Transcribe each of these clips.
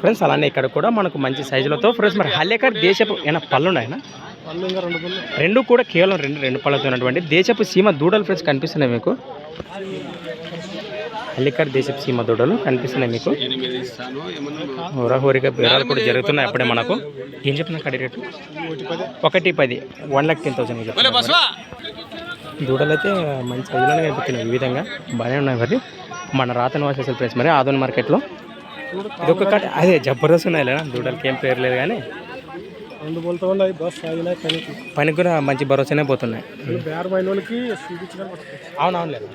Friends అలానే ఇక్కడ కూడా మనకు మంచి సైజులతో ఫ్రెండ్స్ మరి హల్లేకర్ దేశపు ఏమైనా పళ్ళు ఉన్నాయన్నా రెండు కూడా కేవలం రెండు రెండు పళ్ళతో ఉన్నటువంటి దేశపు సీమ దూడలు ఫ్రెండ్స్ కనిపిస్తున్నాయి మీకు. హల్లికర్ దేశపు సీమ దూడలు కనిపిస్తున్నాయి మీకు. హోరాహోరిగా బేరాలు కూడా జరుగుతున్నాయి అప్పుడే మనకు. ఏం చెప్పిన కడి రేటు? ఒకటి పది వన్ ల్యాక్ టెన్ థౌసండ్ దూడలు అయితే మంచి సైజులోనే కనిపిస్తున్నాయి ఈ విధంగా బాగానే ఉన్నాయి మరి. మన రాతన వాసేసల ప్రైస్ మరి ఆదోన్ మార్కెట్లో ఇది ఒక అదే జబర్దస్త్ ఉన్నాయి లేదా దూడలకి ఏం పేరు లేదు కానీ. రెండు బస్ పనికి. పనికి కూడా మంచి భరోసానే పోతున్నాయి. వాళ్ళకి అవునవును లేదు.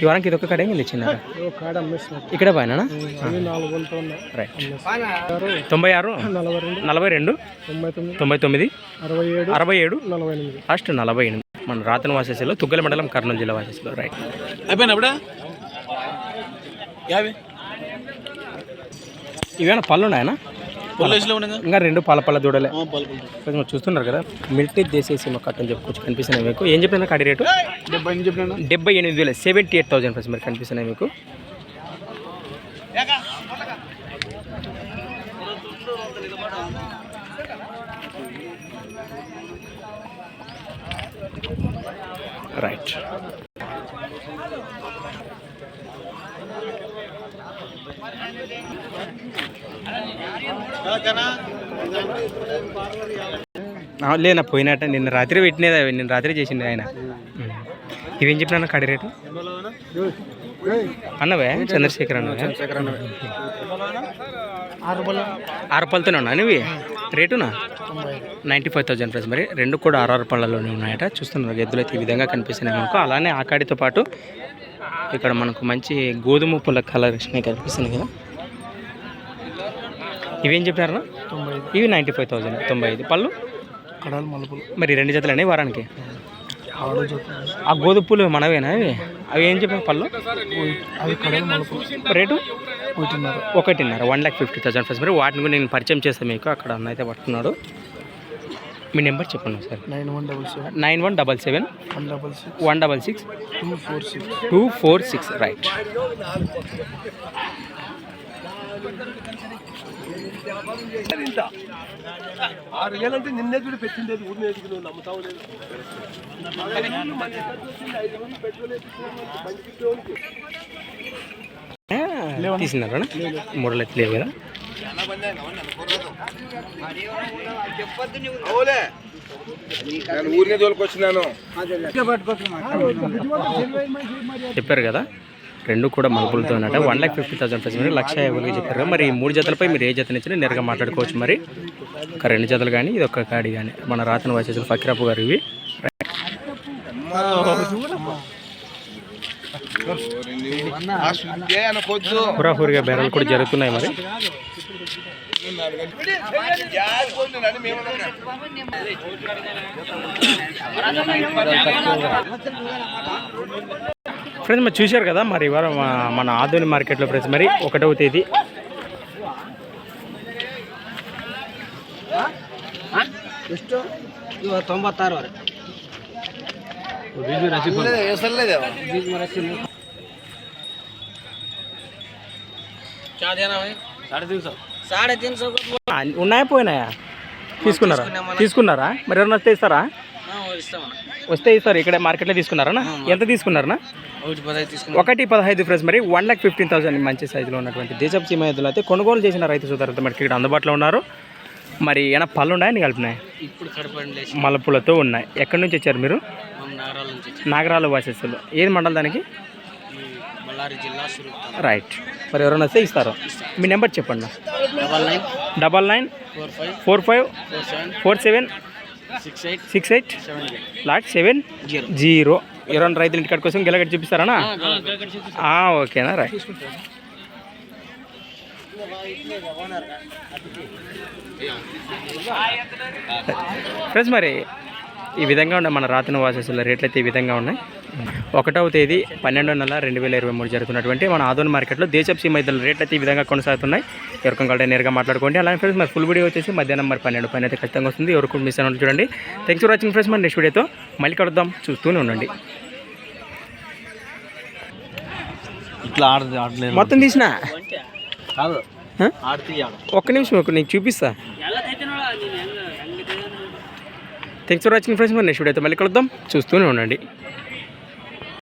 ఈ వారానికి ఇది ఒక కడ ఏమి కాడ అమ్మేసినారు ఇక్కడ పైన రైట్. తొంభై ఆరు నలభై రెండు తొంభై తొమ్మిది తొంభై తొమ్మిది అరవై ఏడు అరవై ఏడు నలభై ఎనిమిది. లాస్ట్ నలభై ఎనిమిది. మన రాతన వాసేసిలో తుగ్గల మండలం కర్నూలు జిల్లా వాసేసిలో రైట్. అయిపోయినప్పుడా యాభై ఇవేనా పళ్ళు ఉన్నాయనా? ఇంకా రెండు పాల పళ్ళ దూడలే. కొంచెం చూస్తున్నారు కదా మిల్టీ దేశీయ కట్టని చెప్పుకోవచ్చు కనిపిస్తున్నాయి మీకు. ఏం చెప్పిన కడి రేటు? డెబ్బై డెబ్బై ఎనిమిది వేల సెవెంటీ ఎయిట్ థౌసండ్ ఫ్రెండ్స్ మరి కనిపిస్తున్నాయి మీకు. రైట్ లేనా పోయినట్ట. నిన్న రాత్రి పెట్టినది అవి నిన్న రాత్రి చేసింది ఆయన. ఇవేం చెప్పినా కడి రేటు? అన్నవే చంద్రశేఖర్ అన్నవే ఆరు పళ్ళతోనే ఉన్నా నువ్వు? రేటునా? Ninety five thousand price. మరి రెండు కూడా ఆరు పళ్ళలోనే ఉన్నాయట. చూస్తున్నారు ఎద్దులు అయితే ఈ విధంగా కనిపిస్తున్నాయి మనకు. అలానే ఆకాడితో పాటు ఇక్కడ మనకు మంచి గోధుమ పుల్ల కలర్ కనిపిస్తున్నాయి కదా. ఇవేం చెప్పారన్నా తొంభై ఇవి నైంటీ ఫైవ్ థౌసండ్ తొంభై ఐదు. పళ్ళు? కడాలు మలుపులు మరి రెండు జతలు వారానికి? ఆడు జత ఆ గోధుమ పూలు మనవేనా అవి? అవి ఏం చెప్పారు పళ్ళు? అవి కడాలు మలుపులు రేటు? ఒకటిన్నర. ఒకటిన్నర one lakh fifty thousand first మరి వాటిని కూడా నేను పరిచయం చేస్తాను మీకు. అక్కడ అన్న అయితే పట్టుకున్నాడు. మీ నెంబర్ చెప్పండి sir nine one double seven. Nine one double seven. One double six. One double six. Two four six. Two four six right. ఆరు వేలంటే నిన్నే చూడు పెట్టింది ఊరిని ఎదుగు నువ్వు నమ్ముతావు లేదు. తీసినారా? మూడు లక్షలు లేవు కదా. ఊరిని తోలుకొచ్చినాను. చెప్పారు కదా. రెండు కూడా మలుపులతో ఉన్నట్ట. One lakh fifty thousand price మీరు లక్ష యాభైకి చెప్పారు మరి ఈ మూడు జతలపై మీరు ఏ జత నుంచి నేరుగా మాట్లాడుకోవచ్చు మరి? ఒక రెండు జతలు కానీ ఇది ఒక కాడి కానీ. మన రాతన వచ్చేసి ఫకీరాపు గారు ఇవి. హురాహురిగా బేరాలు కూడా జరుగుతున్నాయి మరి. ఫ్రెండ్స్ మరి చూశారు కదా మరి ఇవాళ మా- మన ఆధుని మార్కెట్లో ఫ్రెండ్స్ మరి ఒకటవ తేదీ ಎಷ್ಟು ತೊಂಬತ್ತಾರು ವರೆ సాడే తీన్ సో ఆ, ఉన్నాయా పోయినాయా తీసుకున్నారా తీసుకున్నారా మరి ఎవరైనా వస్తే ఇస్తారా వస్తే ఇస్తారు ఇక్కడ మార్కెట్లో తీసుకున్నారా ఎంత తీసుకున్నారా ఒకటి పదహైదు ఫ్రెండ్స్ మరి వన్ లాక్ ఫిఫ్టీన్ థౌసండ్ మంచి సైజులో ఉన్నటువంటి దేశపు సీమ ఎద్దులు అయితే కొనుగోలు చేసిన రైతు సోదరులతో మనకి ఇక్కడ అందుబాటులో ఉన్నారు. మరి ఏమైనా పళ్ళు ఉన్నాయని కలిపినాయి మలుపులతో ఉన్నాయి. ఎక్కడి నుంచి వచ్చారు మీరు? నగరాల వాసస్సులు ఏది మండలం దానికి? రైట్. మరి ఎవరైనా వస్తే ఇస్తారు. మీ నెంబర్ చెప్పండి. Double nine four five four seven six eight lot seven zero. ఎవరైనా రైతులు ఇంటికాడ కోసం గెలగట్టి చూపిస్తారా ఓకేనా రైట్. ఫ్రెండ్స్ మరి ఈ విధంగా ఉన్నాయి మన రాతన వాసస్సుల రేట్లు అయితే ఈ విధంగా ఉన్నాయి. ఒకటవ తేదీ పన్నెండో నెల రెండు వేల ఇరవై మూడు జరుగుతున్నటువంటి మన ఆదోన్ మార్కెట్లో దేశపు సీమైతుల రేట్లు అయితే ఈ విధంగా కొనసాగుతున్నాయి. ఎవరికం కాబట్టి నేరుగా మాట్లాడుకోండి. అలానే ఫ్రెండ్స్ మరి ఫుల్ వీడియో వచ్చేసి మధ్యాహ్నం మరి పన్నెండు పైన అయితే ఖచ్చితంగా వస్తుంది. ఎవరికి మిస్ అయిన చూడండి. థ్యాంక్స్ ఫర్ వాచింగ్ ఫ్రెండ్స్ మరి నెక్స్ట్ వీడియోతో మళ్ళీ కలుద్దాం. చూస్తూనే ఉండండి. ఇట్లా ఆడలేదు మొత్తం తీసిన? ఒక్క నిమిషం ఒక నీకు చూపిస్తా. థ్యాంక్స్ ఫర్ వాచింగ్ ఫ్రెండ్స్ మరి నెక్స్ట్ వీడియో అయితే మళ్ళీ కలుద్దాం. చూస్తూనే ఉండండి.